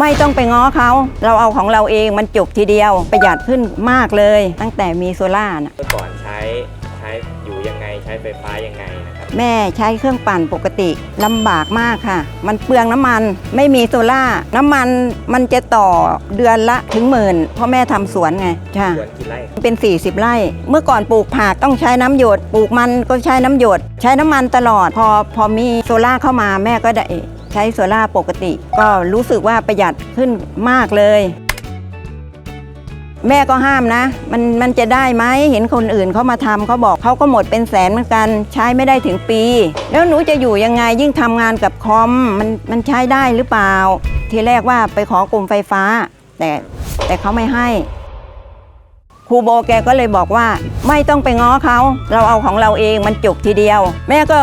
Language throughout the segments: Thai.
ไม่ต้องไปง้อเขา เราเอาของเราเองมันจบทีเดียว ประหยัดขึ้นมากเลย ตั้งแต่มีโซล่านะเมื่อก่อนใช้ใช้อยู่ยังไงใช้ไฟฟ้ายังไงนะครับแม่ใช้เครื่องปั่นปกติลำบากมากค่ะ มันเปลืองน้ำมันไม่มีโซล่าน้ำมันมันจะต่อเดือนละถึงหมื่นเพราะแม่ทำสวนไงค่ะสวนกี่ไร่เป็น 40 ไร่ เมื่อก่อนปลูกผักต้องใช้น้ำหยดปลูกมันก็ใช้น้ำหยด ใช้น้ำมันตลอดพอพอมีโซล่าเข้ามาแม่ก็ได้ ใช้โซล่าปกติ ก็รู้สึกว่าประหยัดขึ้นมากเลย แม่ก็ห้ามนะ มันมันจะได้ไหมเห็นคนอื่นเขามาทำเขาบอกเขาก็หมดเป็นแสนเหมือนกัน ใช้ไม่ได้ถึงปี แล้วหนูจะอยู่ยังไงยิ่งทำงานกับคอมมันมันใช้ได้หรือเปล่า ทีแรกว่าไปขอกรมไฟฟ้า แต่แต่เขาไม่ให้ครูโบแกก็เลยบอกว่าไม่ต้องไปง้อเขา เราเอาของเราเองมันจบทีเดียว แม่ก็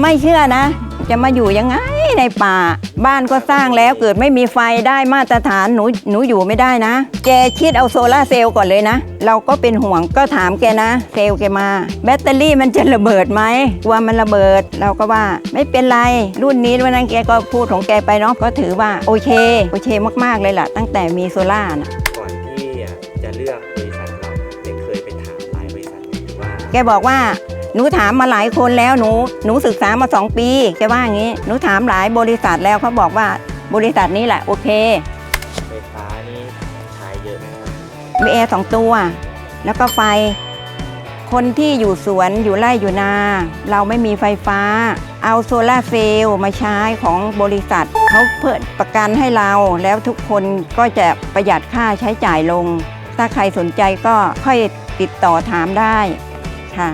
ไม่เชื่อนะ จะมาอยู่ยังไงในป่า บ้านก็สร้างแล้วเกิดไม่มีไฟได้มาตรฐานหนูหนูอยู่ไม่ได้นะ แกคิดเอาโซลาร์เซลล์ก่อนเลยนะ เราก็เป็นห่วงก็ถามแกนะ เซลล์แกมา แบตเตอรี่มันจะระเบิดไหมกลัวมันระเบิด เราก็ว่าไม่เป็นไร รุ่นนี้วันนั้นแกก็พูดของแกไปเนาะก็ถือว่าโอเค โอเคมากๆเลยล่ะ ตั้งแต่มีโซล่าร์นะก่อนที่จะเลือกบริษัทเราได้เคยไปถามหลายบริษัทไหมว่า แกบอกว่า หนูถามมาหลายคนแล้วหนูหนูศึกษามาสองปีแกว่าอย่างนี้หนูถามหลายบริษัทแล้วเขาบอกว่าบริษัทนี้แหละโอเคไฟฟ้านี่ใช้เยอะไหมครับมีแอร์สองตัว แล้วก็ไฟ คนที่อยู่สวนอยู่ไร่อยู่นา เราไม่มีไฟฟ้า เอาโซลาร์เซลล์มาใช้ของบริษัทเขาเพิ่มประกันให้เราแล้วทุกคนก็จะประหยัดค่าใช้จ่ายลง ถ้าใครสนใจก็ค่อยติดต่อถามได้ค่ะ